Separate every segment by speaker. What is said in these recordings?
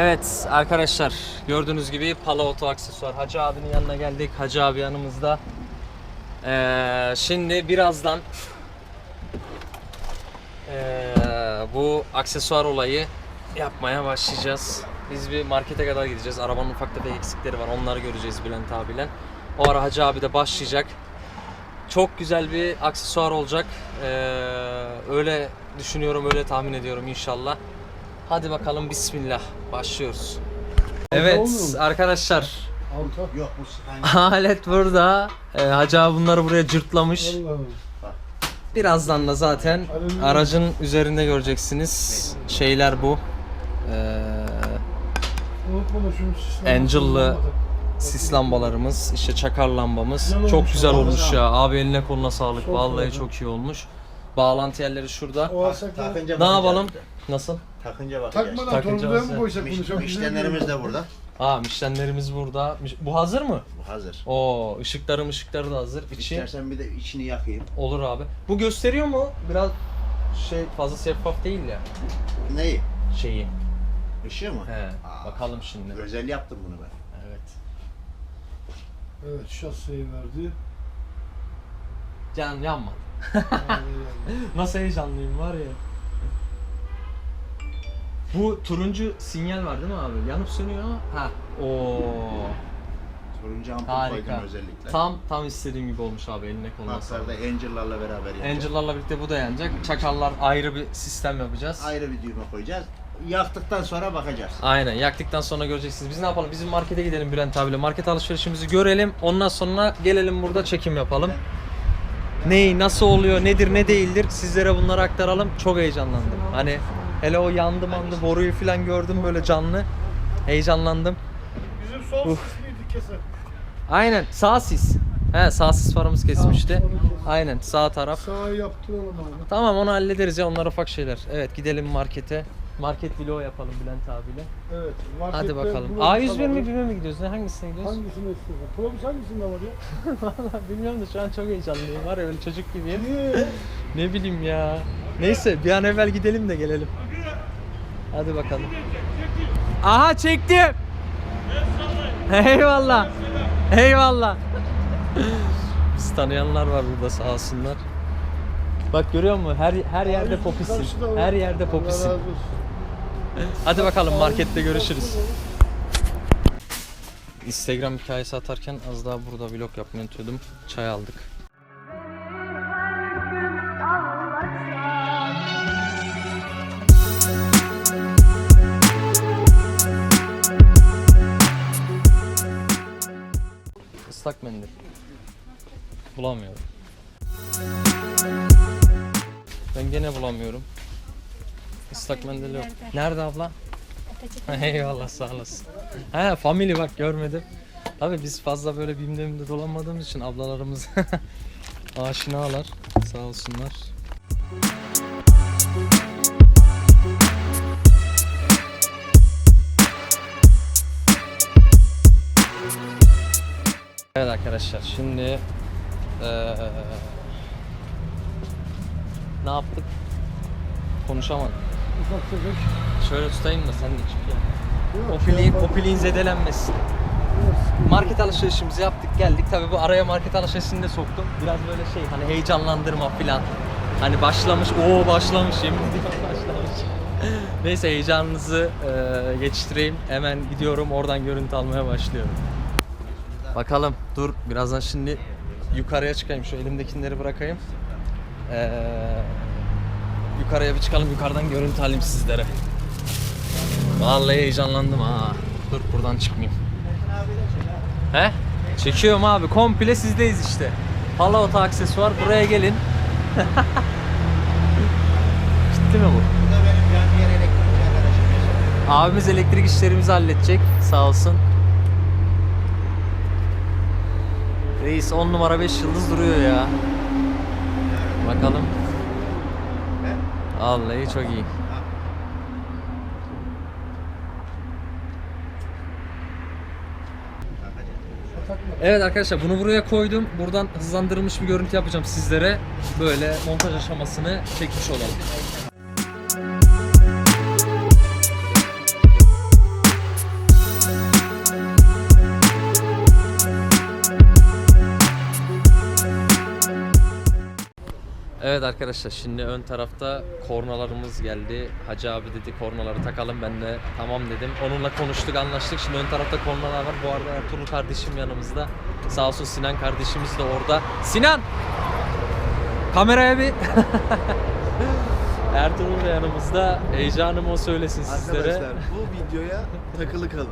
Speaker 1: Evet arkadaşlar gördüğünüz gibi Pala Oto Aksesuar Hacı abinin yanına geldik. Hacı abi yanımızda. Ee, şimdi birazdan ee, bu aksesuar olayı yapmaya başlayacağız. Biz bir markete kadar gideceğiz. Arabanın ufak tefek eksikleri var. Onları göreceğiz Bülent abiyle. O ara Hacı abi de başlayacak. Çok güzel bir aksesuar olacak. Ee, öyle düşünüyorum, öyle tahmin ediyorum inşallah. Hadi bakalım bismillah. Başlıyoruz. Evet arkadaşlar.
Speaker 2: Yok bu.
Speaker 1: Alet burada. Ee, Hacı abi bunları buraya cırtlamış. Birazdan da zaten aracın üzerinde göreceksiniz. Şeyler bu. Ee. Angel'lı sis lambalarımız, işte çakar lambamız. Çok güzel olmuş ya. Abi eline koluna sağlık. Vallahi çok iyi olmuş. Bağlantı yerleri şurada.
Speaker 2: O alsak da
Speaker 3: Takınca
Speaker 1: Ne
Speaker 3: bakacağız.
Speaker 1: yapalım? Nasıl?
Speaker 3: Takınca bakacağız.
Speaker 2: takmadan
Speaker 1: Takacağız
Speaker 2: torbaya
Speaker 1: ya.
Speaker 2: mı koysak bunu
Speaker 3: Miş,
Speaker 2: çok
Speaker 3: mişlenlerimiz de burada.
Speaker 1: Aa mişlenlerimiz burada. Bu hazır mı?
Speaker 3: Bu hazır.
Speaker 1: Oo ışıkları ışıkları da hazır. İçi
Speaker 3: İstersen bir de içini yakayım.
Speaker 1: olur abi. Bu gösteriyor mu? Biraz şey fazla şeffaf değil ya
Speaker 3: Neyi?
Speaker 1: şeyi.
Speaker 3: Işığı mı?
Speaker 1: He.
Speaker 3: Aa,
Speaker 1: Bakalım şimdi.
Speaker 3: Özel yaptım bunu ben.
Speaker 1: Evet.
Speaker 2: Evet şaseyi verdi.
Speaker 1: Can yanma. Nasıl heyecanlıyım var ya. Bu turuncu sinyal var değil mi abi? Yanıp sönüyor ama. Ha. Oo.
Speaker 3: Turuncu ampul
Speaker 1: Harika.
Speaker 3: koydum özellikle.
Speaker 1: Tam tam istediğim gibi olmuş abi eline koluna sağlık.
Speaker 3: Maklarda Angel'larla beraber yapacağız.
Speaker 1: Angel'larla birlikte bu da yanacak. Çakallar ayrı bir sistem yapacağız.
Speaker 3: Ayrı bir düğme koyacağız. Yaktıktan sonra bakacağız.
Speaker 1: Aynen yaktıktan sonra göreceksiniz. Biz ne yapalım? Bizim markete gidelim Bülent abiyle. Market alışverişimizi görelim. Ondan sonra gelelim burada çekim yapalım. Neyi, nasıl oluyor, nedir, ne değildir sizlere bunları aktaralım. Çok heyecanlandım. Hani hele o yandı mandı boruyu falan gördüm böyle canlı. Heyecanlandım.
Speaker 2: Bizim sol
Speaker 1: Uf.
Speaker 2: sisliydi.
Speaker 1: Aynen sağ sis. He sağ sis farımız kesmişti. Aynen sağ taraf.
Speaker 2: Sağa yaptıralım abi.
Speaker 1: Tamam onu hallederiz ya onlar ufak şeyler. Evet gidelim markete. Market vlog yapalım Bülent abiyle.
Speaker 2: Evet.
Speaker 1: Hadi
Speaker 2: markette
Speaker 1: bakalım.
Speaker 2: buluruz
Speaker 1: A101
Speaker 2: alalım.
Speaker 1: mi BİM'e mi gidiyoruz? Ne hangisine gidiyoruz?
Speaker 2: Hangisini istiyorsun? Probüs hangisinde var ya?
Speaker 1: Vallahi bilmiyorum da şu an çok heyecanlıyım. Var ya öyle çocuk gibiyim.
Speaker 2: Niye?
Speaker 1: Ne bileyim ya. Neyse bir an evvel gidelim de gelelim. Hadi bakalım. Aha çektim. Eyvallah. Eyvallah. Biz tanıyanlar var burada sağ olsunlar. Bak görüyor musun? Her her yerde popisin.
Speaker 2: karşıda var.
Speaker 1: Her yerde
Speaker 2: Allah
Speaker 1: popisin.
Speaker 2: razı olsun.
Speaker 1: Hadi bakalım markette görüşürüz. Instagram hikayesi atarken az daha burada vlog yapmayı unutuyordum. Çay aldık. Islak mendil. Bulamıyorum. Ben gene bulamıyorum. Islak mendil yok. Nerede abla? Eyvallah sağ olasın. He family bak görmedim. Tabi biz fazla böyle bimde bimde dolanmadığımız için ablalarımız aşinalar sağ olsunlar. Evet arkadaşlar şimdi eee, ne yaptık? Konuşamadım.
Speaker 2: Ufak tefek.
Speaker 1: Şöyle tutayım da sen de çık ya.
Speaker 2: Şey
Speaker 1: popiliğin zedelenmesin. Market alışverişimizi yaptık geldik. Tabii bu araya market alışverişini de soktum. Biraz böyle şey hani heyecanlandırma falan. Hani başlamış, o başlamış yemin ediyorum başlamış. Neyse heyecanınızı e, geçiştireyim. Hemen gidiyorum oradan görüntü almaya başlıyorum. Bakalım dur birazdan şimdi yukarıya çıkayım. Şu elimdekileri bırakayım. Ee, yukarıya bir çıkalım yukarıdan görüntü alayım sizlere. Vallahi heyecanlandım ha. Dur buradan çıkmayayım. He? Çekiyorum abi. Komple sizdeyiz işte. Hala Oto aksesuar. Buraya gelin. Gitti mi bu?
Speaker 3: Bu da benim yan yer elektrikçi arkadaşım.
Speaker 1: Abimiz elektrik işlerimizi halledecek. Sağ olsun. Reis 10 numara 5 yıldız duruyor ya. Bakalım. Vallahi çok iyi. Evet arkadaşlar bunu buraya koydum. Buradan hızlandırılmış bir görüntü yapacağım sizlere. Böyle montaj aşamasını çekmiş olalım. Evet arkadaşlar şimdi ön tarafta kornalarımız geldi. Hacı abi dedi kornaları takalım ben de tamam dedim. Onunla konuştuk anlaştık. Şimdi ön tarafta kornalar var. Bu arada Ertuğrul kardeşim yanımızda. Sağ olsun Sinan kardeşimiz de orada. Sinan! Kameraya bir... Ertuğrul da yanımızda. Heyecanım o söylesin sizlere.
Speaker 4: Arkadaşlar bu videoya takılı kalın.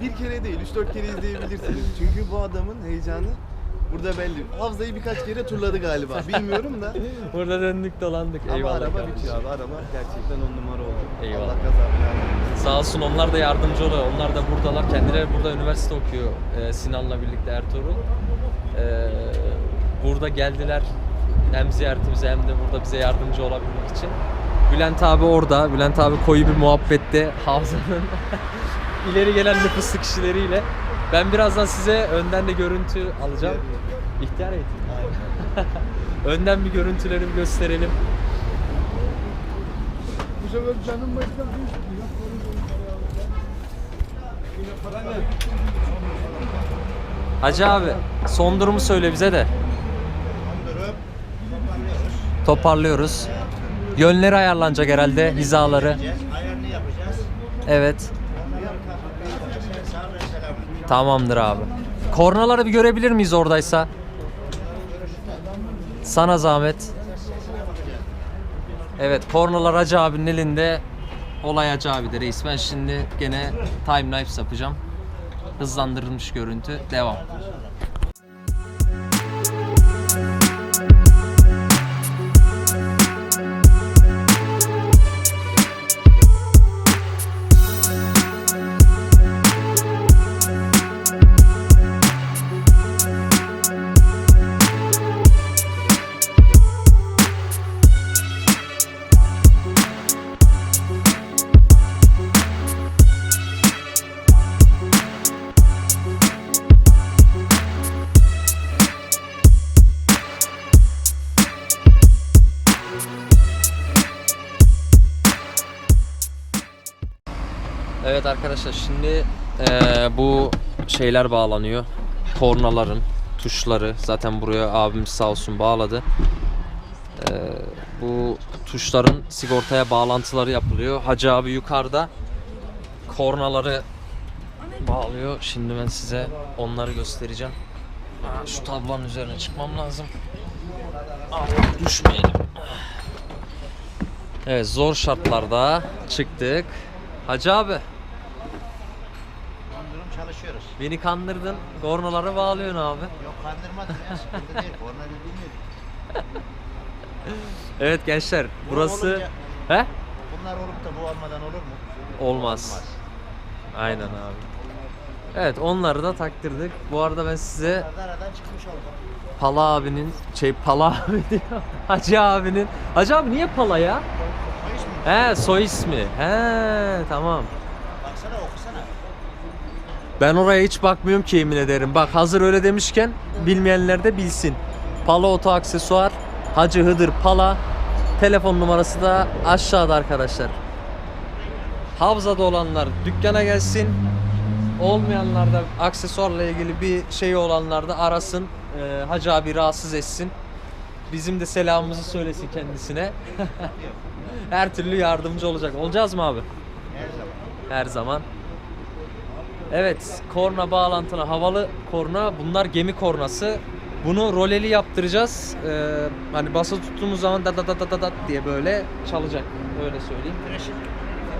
Speaker 4: Bir kere değil, 3-4 kere izleyebilirsiniz. Çünkü bu adamın heyecanı burada belli. Havzayı birkaç kere turladı galiba. Bilmiyorum da.
Speaker 1: Burada döndük dolandık.
Speaker 4: Ama
Speaker 1: Eyvallah
Speaker 4: araba
Speaker 1: kardeşim.
Speaker 4: bitiyor abi. Araba gerçekten on numara oldu.
Speaker 1: Eyvallah.
Speaker 4: Allah kazanır.
Speaker 1: Sağ olsun onlar da yardımcı oluyor. Onlar da buradalar. Kendileri burada üniversite okuyor. Ee, Sinan'la birlikte Ertuğrul. Ee, burada geldiler hem ziyaretimize hem de burada bize yardımcı olabilmek için. Bülent abi orada. Bülent abi koyu bir muhabbette Havza'nın ileri gelen nüfuslu kişileriyle. Ben birazdan size önden de görüntü alacağım. İhtiyar eğitim. önden bir görüntüleri bir gösterelim.
Speaker 2: Bu sefer canım başka bir iş ya.
Speaker 1: Hacı abi son durumu söyle bize de. Toparlıyoruz. Yönleri ayarlanacak herhalde hizaları.
Speaker 3: Ayarını yapacağız.
Speaker 1: Evet.
Speaker 3: Onları yapacağız. Sen sağ ve selam.
Speaker 1: Tamamdır abi. Kornaları bir görebilir miyiz oradaysa? Sana zahmet. Evet kornalar Hacı abinin elinde. Olay Hacı abi reis. Ben şimdi gene time lapse yapacağım. Hızlandırılmış görüntü. Devam. Evet arkadaşlar şimdi eee, bu şeyler bağlanıyor. Kornaların tuşları zaten buraya abimiz sağ olsun bağladı. Eee, bu tuşların sigortaya bağlantıları yapılıyor. Hacı abi yukarıda kornaları bağlıyor. Şimdi ben size onları göstereceğim. Şu tablonun üzerine çıkmam lazım. Aa, düşmeyelim. Evet zor şartlarda çıktık. Hacı abi
Speaker 3: çalışıyoruz.
Speaker 1: beni kandırdın. Kornaları bağlıyorsun abi.
Speaker 3: Yok kandırmadım ya. Sıkıntı değil. Bilmiyorum.
Speaker 1: Evet gençler
Speaker 3: Bu
Speaker 1: burası
Speaker 3: olunca-
Speaker 1: he?
Speaker 3: Bunlar olup da bu olmadan olur mu?
Speaker 1: Olmaz. Aynen abi. Evet onları da taktırdık. Bu arada ben size. Pala abinin şey Pala abi diyor. Hacı abinin. Hacı abi niye Pala ya? He soy ismi. He tamam.
Speaker 3: Baksana okusana.
Speaker 1: Ben oraya hiç bakmıyorum ki yemin ederim. Bak hazır öyle demişken bilmeyenler de bilsin. Pala Oto Aksesuar, Hacı Hıdır Pala. Telefon numarası da aşağıda arkadaşlar. Havzada olanlar dükkana gelsin. Olmayanlar da aksesuarla ilgili bir şey olanlar da arasın. Ee, Hacı abi rahatsız etsin. Bizim de selamımızı söylesin kendisine. Her türlü yardımcı olacak. Olacağız mı abi?
Speaker 3: Her zaman.
Speaker 1: Her zaman. Evet, korna bağlantılı havalı korna. Bunlar gemi kornası. Bunu roleli yaptıracağız. Ee, hani bası tuttuğumuz zaman da da da da da da diye böyle çalacak. Öyle söyleyeyim.
Speaker 3: Titreşim.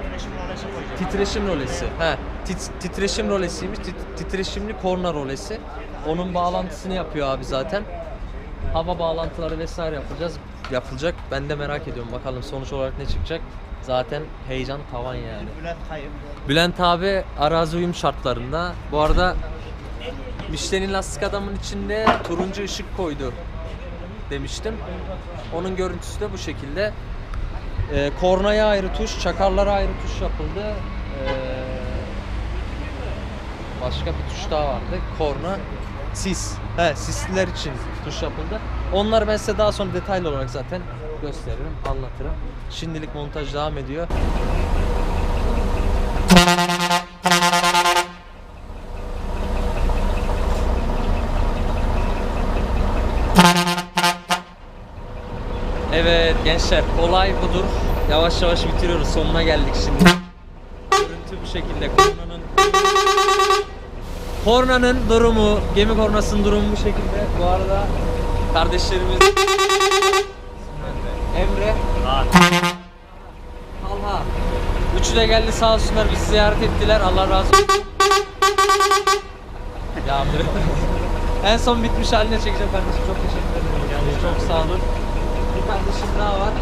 Speaker 3: Titreşim rolesi koyacağız.
Speaker 1: Titreşim rolesi. He, tit- titreşim rolesiymiş. Tit- titreşimli korna rolesi. Onun bağlantısını yapıyor abi zaten. Hava bağlantıları vesaire yapacağız. Yapılacak. Ben de merak ediyorum. Bakalım sonuç olarak ne çıkacak. Zaten heyecan tavan yani.
Speaker 3: Bülent Kayıp.
Speaker 1: Bülent abi arazi uyum şartlarında. Bu arada Michelin lastik adamın içinde turuncu ışık koydu demiştim. Onun görüntüsü de bu şekilde. Ee, kornaya ayrı tuş, çakarlara ayrı tuş yapıldı. Ee, başka bir tuş daha vardı. Korna, sis. He, sisliler için tuş yapıldı. Onları ben size daha sonra detaylı olarak zaten gösteririm, anlatırım. Şimdilik montaj devam ediyor. Gençler olay budur. Yavaş yavaş bitiriyoruz. Sonuna geldik şimdi. Görüntü bu şekilde. Kornanın Kornanın durumu, gemi kornasının durumu bu şekilde. Bu arada kardeşlerimiz Üçü de geldi sağ olsunlar bizi ziyaret ettiler. Allah razı olsun. Ya Emre. en son bitmiş haline çekeceğim kardeşim. Çok teşekkür ederim. Yani çok sağ olun. Bir kardeşim daha var.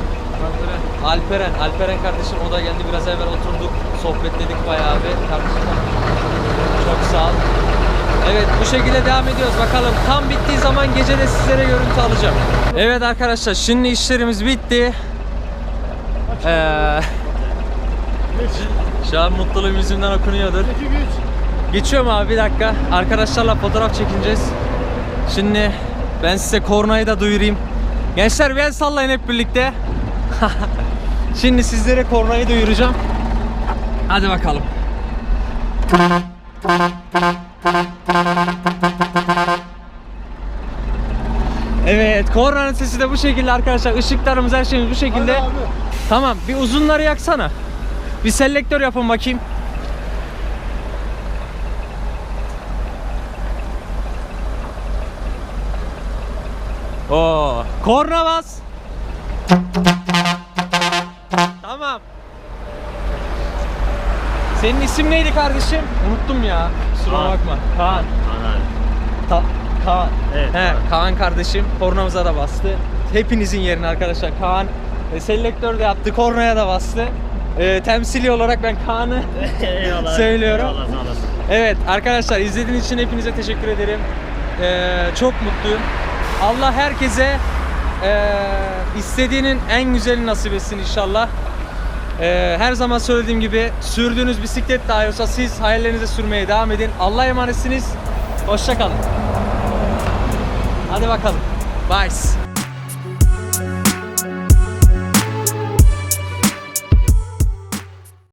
Speaker 1: Alperen. Alperen kardeşim o da geldi. Biraz evvel oturduk. Sohbetledik bayağı bir. Kardeşim çok sağ ol. Evet bu şekilde devam ediyoruz. Bakalım tam bittiği zaman gece de sizlere görüntü alacağım. Evet arkadaşlar şimdi işlerimiz bitti. Ee, şu an mutluluğum yüzümden okunuyordur. Geçiyorum abi bir dakika. Arkadaşlarla fotoğraf çekineceğiz. Şimdi ben size kornayı da duyurayım. Gençler bir el sallayın hep birlikte. Şimdi sizlere kornayı duyuracağım. Hadi bakalım. Evet, kornanın sesi de bu şekilde arkadaşlar. Işıklarımız her şeyimiz bu şekilde. Tamam, bir uzunları yaksana. Bir selektör yapın bakayım. Oo, korna bas. Tamam. Senin isim neydi kardeşim? Unuttum ya. Kusura
Speaker 5: Kaan.
Speaker 1: bakma. Kaan. Ta- Kaan.
Speaker 5: Evet,
Speaker 1: He,
Speaker 5: Kaan.
Speaker 1: Kaan kardeşim kornamıza da bastı. Hepinizin yerine arkadaşlar Kaan e, selektör de yaptı, kornaya da bastı. E, temsili olarak ben Kaan'ı
Speaker 5: Eyvallah.
Speaker 1: Söylüyorum.
Speaker 5: Eyvallah sağ olasın.
Speaker 1: Evet arkadaşlar izlediğiniz için hepinize teşekkür ederim. Ee, çok mutluyum. Allah herkese ee, istediğinin en güzelini nasip etsin inşallah. Ee, her zaman söylediğim gibi sürdüğünüz bisiklet dahi olsa siz hayallerinize sürmeye devam edin. Allah'a emanetsiniz. Hoşça kalın. Hadi bakalım. Bye.